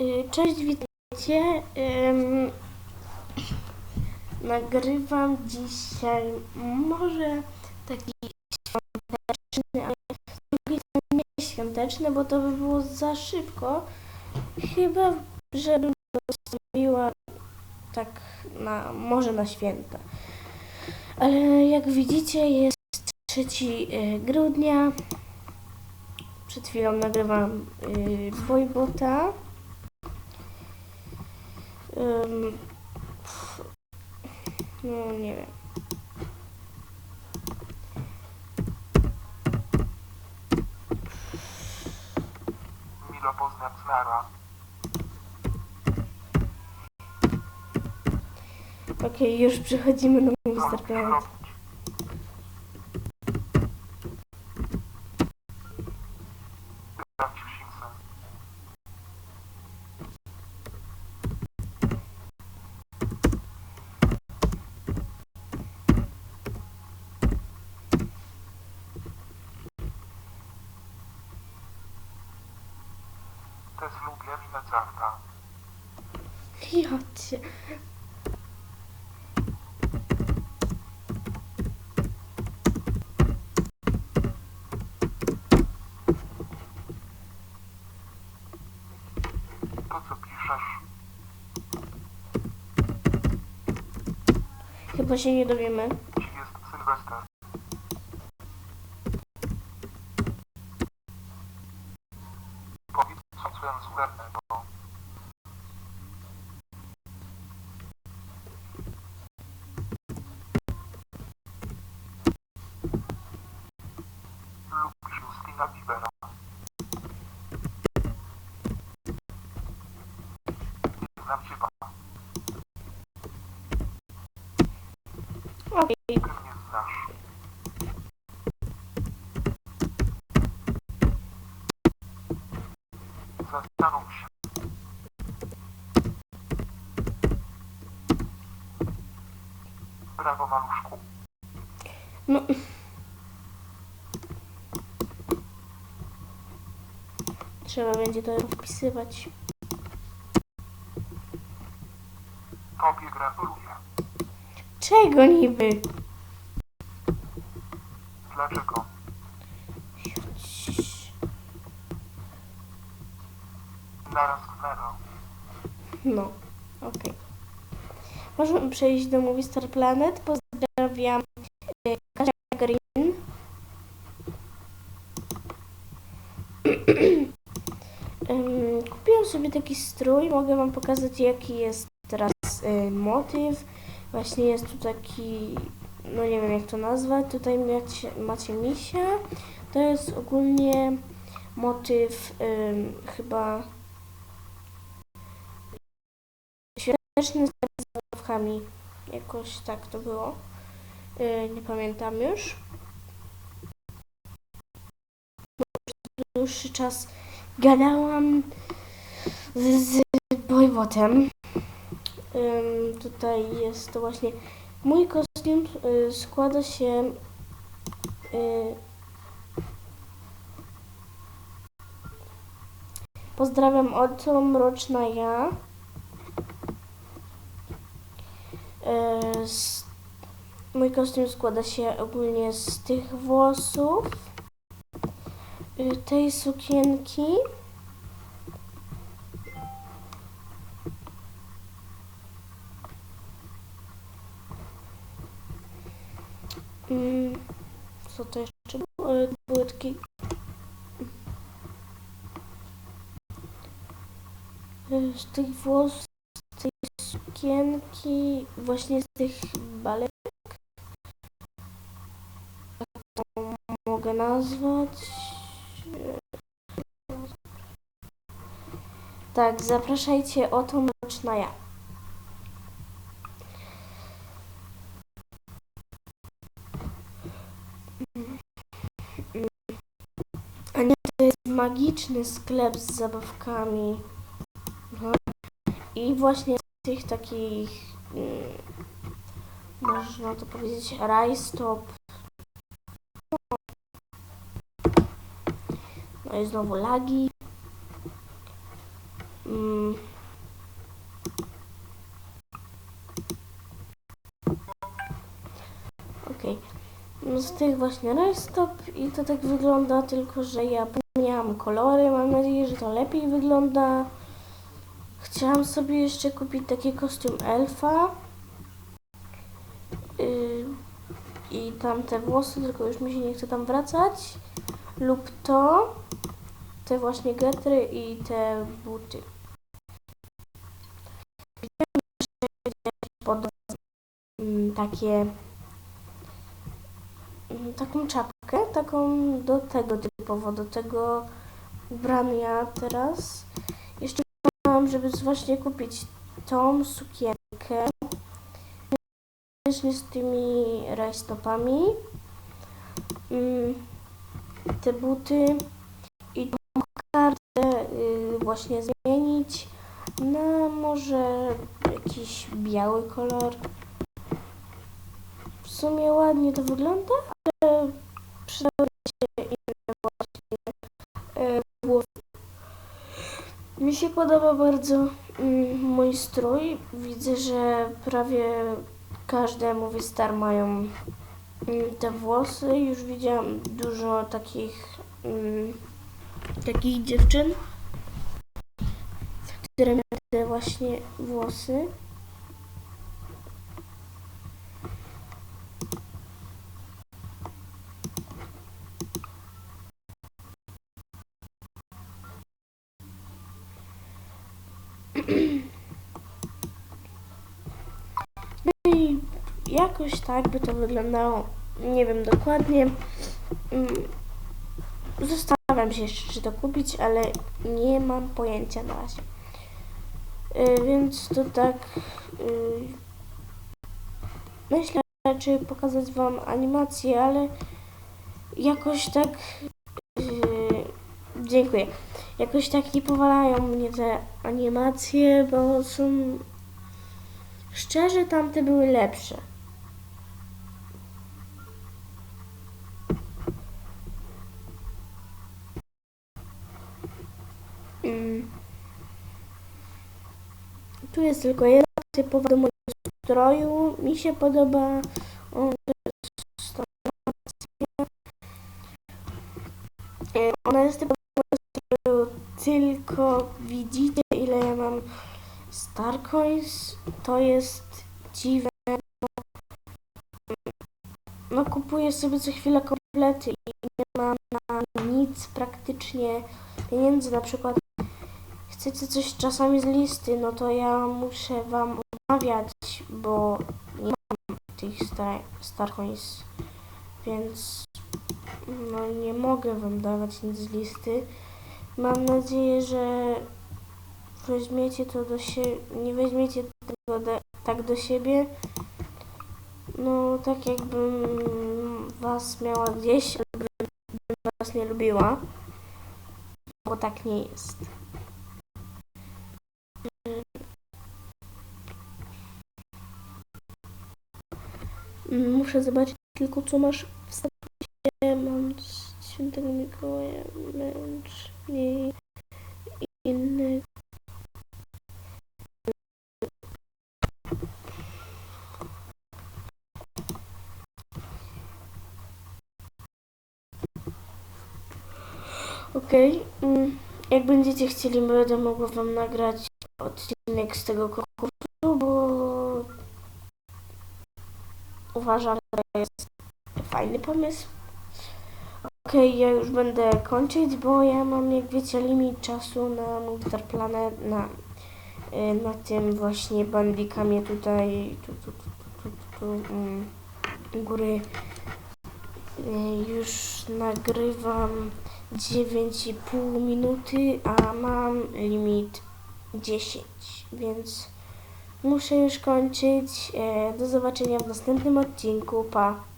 Y, Cześć, witajcie. Nagrywam dzisiaj może taki świąteczny, ale drugiej nie świąteczny, bo to by było za szybko. Chyba, żebym zostawiła tak na, może na święta. Ale jak widzicie jest 3 y, grudnia. Przed chwilą nagrywam y, Boybota. Pff, no nie wiem. Milo. Okej, już przechodzimy do musisz Planet. Też lubię minę czarta. Ja cię. To co piszesz? Chyba się nie dowiemy. Nie. Okej. Ty mnie znasz. Zastanów się. Brawo, maluszku. No. Trzeba będzie to wpisywać. Tobie gratuluję. Czego niby? Dlaczego? Naraz Nero. No, okej. Możemy przejść do Movie Star Planet. Pozdrawiam e, Kasia Green. Em, Kupiłam sobie taki strój. Mogę Wam pokazać, jaki jest e, motyw. Właśnie jest tu taki, no nie wiem jak to nazwać. Tutaj macie, macie misia. To jest ogólnie motyw em, chyba świąteczny z zabawkami. Jakoś tak to było. Yy, nie pamiętam już. Dłuższy czas gadałam z, z. Tutaj jest to właśnie mój kostium y, składa się y, Pozdrawiam Oto Mroczna Ja. Z, mój kostium składa się ogólnie z tych włosów, y, tej sukienki. Mm, Co to E, Z tych włosów, z tej sukienki, właśnie z tych balet. Jak to mogę nazwać? Tak, zapraszajcie oto mroczna ja. Magiczny sklep z zabawkami. Aha. I właśnie z tych takich, mm, można to powiedzieć, rajstop. No i znowu lagi. Mm. Okej. No z tych właśnie rajstop i to tak wygląda, tylko że ja pomniałam kolory. Mam nadzieję, że to lepiej wygląda. Chciałam sobie jeszcze kupić taki kostium elfa. Yy, I tam te włosy, tylko już mi się nie chce tam wracać. Lub to, te właśnie getry i te buty. Widziałam jeszcze pod mm, takie mm, taką czapkę, taką do tego typowo, do tego ubrania teraz. Jeszcze Mam, żeby właśnie kupić tą sukienkę z tymi rajstopami, mm, te buty i tą kartę y, właśnie zmienić na może jakiś biały kolor. W sumie ładnie to wygląda, ale przydały Mi się podoba bardzo mm, mój strój. Widzę, że prawie każde movie star mają mm, te włosy. Już widziałam dużo takich mm, takich dziewczyn, które miały te właśnie włosy. No i jakoś tak by to wyglądało. Nie wiem dokładnie. Mm, Zastanawiam się jeszcze, czy to kupić, ale nie mam pojęcia na razie. Y, Więc to tak. y, Myślę, czy pokazać Wam animację, ale jakoś tak. y, Dziękuję. Jakoś tak nie powalają mnie te animacje, bo są Szczerze, tamte były lepsze. Mm. Tu jest tylko jedna typowa do mojego stroju. Mi się podoba. O, to jest stonacja. E, Ona jest typowa tylko widzicie ile ja mam Starcoins to jest dziwne. No kupuję sobie co chwilę komplety i nie mam na nic praktycznie pieniędzy. Na przykład chcecie coś czasami z listy, no to ja muszę wam omawiać, bo nie mam tych star Starcoins, więc no nie mogę wam dawać nic z listy. Mam nadzieję, że weźmiecie to do siebie, nie weźmiecie tego do, tak do siebie, no tak jakbym was miała gdzieś, albo bym was nie lubiła, bo tak nie jest. Mm, Muszę zobaczyć tylko, co masz w statusie. Mam świętego Mikołaja, męcz i innych. Okej. mm, Jak będziecie chcieli, będę mogła wam nagrać odcinek z tego konkursu, bo uważam, że to jest fajny pomysł. Okej, ja już będę kończyć, bo ja mam, jak wiecie, limit czasu na Movistar Planet, na, y, na tym właśnie bandikamie tutaj, tu, tu, tu, tu, tu, tu mm, u góry. Y, Już nagrywam 9,5 minuty, a mam limit 10, więc muszę już kończyć. E, Do zobaczenia w następnym odcinku. Pa!